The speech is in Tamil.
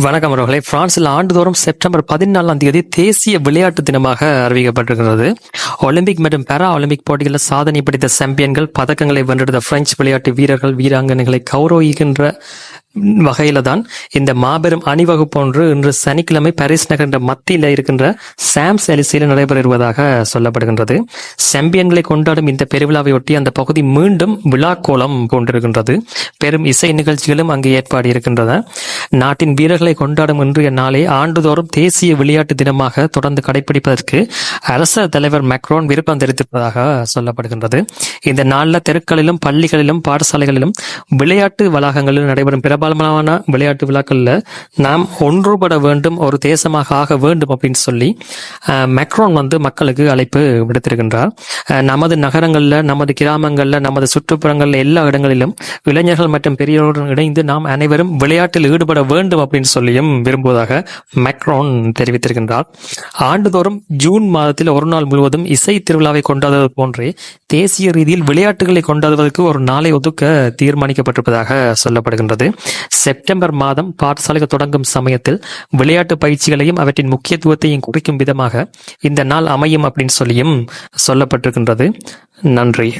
வணக்கம் அவர்களே. பிரான்சில் ஆண்டுதோறும் செப்டம்பர் பதினாலாம் தேதி தேசிய விளையாட்டு தினமாக அறிவிக்கப்பட்டிருக்கிறது. ஒலிம்பிக் மற்றும் பாரா ஒலிம்பிக் போட்டிகளில் சாதனை படைத்த சாம்பியன்கள் பதக்கங்களை வென்றெடுத்த பிரெஞ்சு விளையாட்டு வீரர்கள் வீராங்கனைகளை கௌரவிக்கின்ற வகையில தான் இந்த மாபெரும் அணிவகுப்பு ஒன்று இன்று சனிக்கிழமை பாரிஸ் நகர மத்தியில் இருக்கின்ற சாம்ஸ் எலிசியில் நடைபெறுவதாக சொல்லப்படுகின்றது. செம்பியன்களை கொண்டாடும் இந்த பெருவிழாவை ஒட்டி அந்த பகுதி மீண்டும் விழா கோலம் கொண்டிருக்கின்றது. பெரும் இசை நிகழ்ச்சிகளும் அங்கு ஏற்பாடு இருக்கின்றன. நாட்டின் வீரர்களை கொண்டாடும் இன்றைய நாளை ஆண்டுதோறும் தேசிய விளையாட்டு தினமாக தொடர்ந்து கடைபிடிப்பதற்கு அரச தலைவர் மேக்ரோன் விருப்பம் தெரிவித்திருப்பதாக சொல்லப்படுகின்றது. இந்த நாளில் தெருக்களிலும் பள்ளிகளிலும் பாடசாலைகளிலும் விளையாட்டு வளாகங்களில் நடைபெறும் பிரபலமான விளையாட்டு விழாக்களில் நாம் ஒன்றுபட வேண்டும் ஒரு தேசமாக ஆக வேண்டும் அப்படின்னு சொல்லி மெக்ரோன் வந்து மக்களுக்கு அழைப்பு விடுத்திருக்கின்றார். அஹ், நமது நகரங்களில் நமது கிராமங்களில் நமது சுற்றுப்புறங்களில் எல்லா இடங்களிலும் இளைஞர்கள் மற்றும் பெரியோருடன் இணைந்து நாம் அனைவரும் விளையாட்டில் ஈடுபட வேண்டும் அப்படின்னு சொல்லியும் விரும்புவதாக மெக்ரோன் தெரிவித்திருக்கின்றார். ஆண்டுதோறும் ஜூன் மாதத்தில் ஒரு நாள் முழுவதும் இசை திருவிழாவை கொண்டாடுவது போன்றே தேசிய ரீதியில் விளையாட்டுகளை கொண்டாடுவதற்கு ஒரு நாளை ஒதுக்க தீர்மானிக்கப்பட்டிருப்பதாக சொல்லப்படுகின்றது. செப்டம்பர் மாதம் பாடசாலைகள் தொடங்கும் சமயத்தில் விளையாட்டு பயிற்சிகளையும் அவற்றின் முக்கியத்துவத்தையும் குறிக்கும் விதமாக இந்த நாள் அமையும் அப்படின்னு சொல்லியும் சொல்லப்பட்டிருக்கின்றது. நன்றி.